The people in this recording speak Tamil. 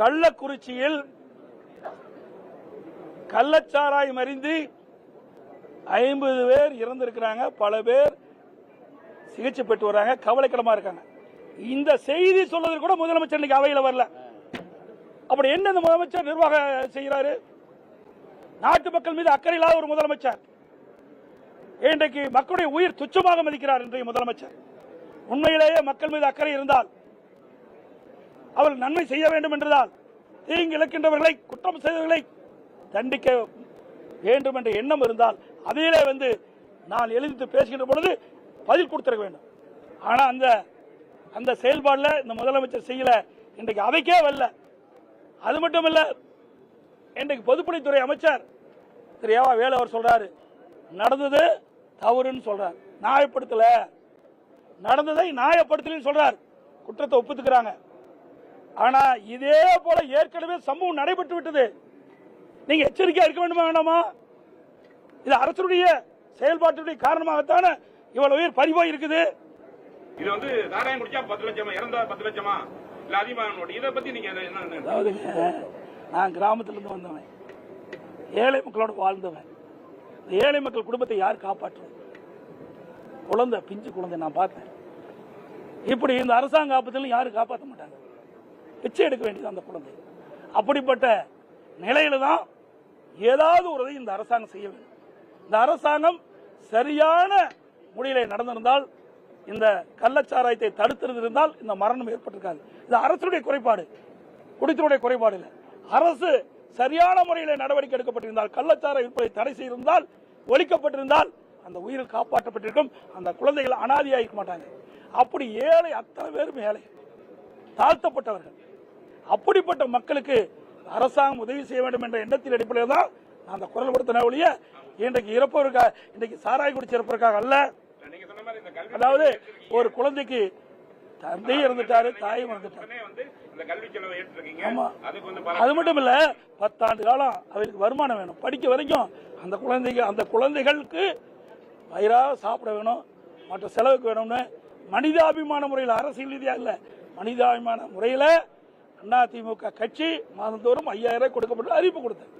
கள்ளக்குறிச்சியில் கள்ளச்சாராய் மறிந்து ஐம்பது பேர் இறந்திருக்கிறாங்க. பல பேர் சிகிச்சை பெற்று வர்றாங்க கவலைக்கிடமா இருக்காங்க. இந்த செய்தி சொல்றது கூட முதலமைச்சர் இன்னைக்கு அவையில் வரல. அப்படி என்ன இந்த முதலமைச்சர் நிர்வாகம் செய்கிறாரு? நாட்டு மக்கள் மீது அக்கறை இல்லாத ஒரு முதலமைச்சர். இன்றைக்கு மக்களுடைய உயிர் துச்சமாக மதிக்கிறார் இன்றைய முதலமைச்சர். உண்மையிலேயே மக்கள் மீது அக்கறை இருந்தால் அவர் நன்மை செய்ய வேண்டும் என்றதால் தீங்கு இழக்கின்றவர்களை குற்றம் செய்தவர்களை தண்டிக்க வேண்டும் என்ற எண்ணம் இருந்தால் அதையிலே வந்து நான் எழுதித்து பேசுகின்ற பொழுது பதில் கொடுத்திருக்க வேண்டும். ஆனால் அந்த அந்த செயல்பாடில் இந்த முதலமைச்சர் செய்யல. இன்றைக்கு அவைக்கே வரல. அது மட்டும் இல்லை இன்றைக்கு பொதுப்பணித்துறை அமைச்சர் திரு ஏவா வேலு அவர் சொல்றாரு நடந்தது தவறுன்னு சொல்றார். நியாயப்படுத்தல. நடந்ததை நியாயப்படுத்தலன்னு சொல்றார். குற்றத்தை ஒப்புத்துக்கிறாங்க. ஆனா இதே போல ஏற்கனவே சம்பவம் நடைபெற்று விட்டது. நீங்க எச்சரிக்கையா இருக்க வேண்டுமா வேண்டாமா? இது அரசுடைய செயல்பாட்டுடைய காரணமாகத்தானே இவ்வளவு உயிர் பறிபோய் இருக்குது இது வந்து சாராயம் குடிச்சா பத்து லட்சமா இறந்தா பத்து லட்சமா? இல்ல அதிகமாக இதை பத்தி நீங்க அதாவதுங்க நான் கிராமத்திலிருந்து வந்தவன். ஏழை மக்களோட வாழ்ந்தவன். இந்த ஏழை மக்கள் குடும்பத்தை யார் காப்பாற்றுவது குழந்தை பிஞ்சு குழந்தை நான் பார்த்தேன். இப்படி இந்த அரசாங்க ஆபத்திலும் யாரும் காப்பாற்ற மாட்டாங்க. பிச்சை எடுக்க வேண்டியது அந்த குழந்தை. அப்படிப்பட்ட நிலையில தான் ஏதாவது ஒரு உதவி இந்த அரசாங்கம் செய்ய வேண்டும். இந்த அரசாங்கம் சரியான முடியலை நடந்திருந்தால் இந்த கள்ளச்சாராயத்தை தடுத்திருந்திருந்தால் இந்த மரணம் ஏற்பட்டிருக்காது. இது அரசுடைய குறைபாடு. குடித்தனுடைய குறைபாடு இல்லை. அரசு சரியான முறையில் நடவடிக்கை எடுக்கப்பட்டிருந்தால் கள்ளச்சார விற்பனை தடை செய்திருந்தால் ஒழிக்கப்பட்டிருந்தால் அந்த உயிர் காப்பாற்றப்பட்டிருக்கும். அந்த குழந்தைகள் அனாதியாக இருக்க மாட்டாங்க. அப்படி ஏழை அத்தனை பேரும் ஏழை. தாழ்த்தப்பட்டவர்கள். அப்படிப்பட்ட மக்களுக்கு அரசாங்கம் உதவி செய்ய வேண்டும் என்ற எண்ணத்தின் அடிப்படையில் தான் நான் அந்த குரல் கொடுத்த ஒழிய இன்றைக்கு இறப்பவருக்காக இன்றைக்கு சாராய் குடிச்சு இறப்பதற்காக அல்ல. அதாவது ஒரு குழந்தைக்கு தந்தையும் இருந்துட்டாரு தாயும் இறந்துட்டாரு. அது மட்டும் இல்ல பத்தாண்டு காலம் அவருக்கு வருமானம் வேணும். படிக்க வரைக்கும் அந்த குழந்தைங்க அந்த குழந்தைகளுக்கு வயிறாக சாப்பிட வேணும் மற்ற செலவுக்கு வேணும்னு மனிதாபிமான முறையில் அரசியல் ரீதியாக இல்லை மனிதாபிமான முறையில் அதிமுக கட்சி மாதந்தோறும் ஐயாயிரம் ரூபாய் கொடுக்கப்பட்டு அறிவிப்பு கொடுத்தேன்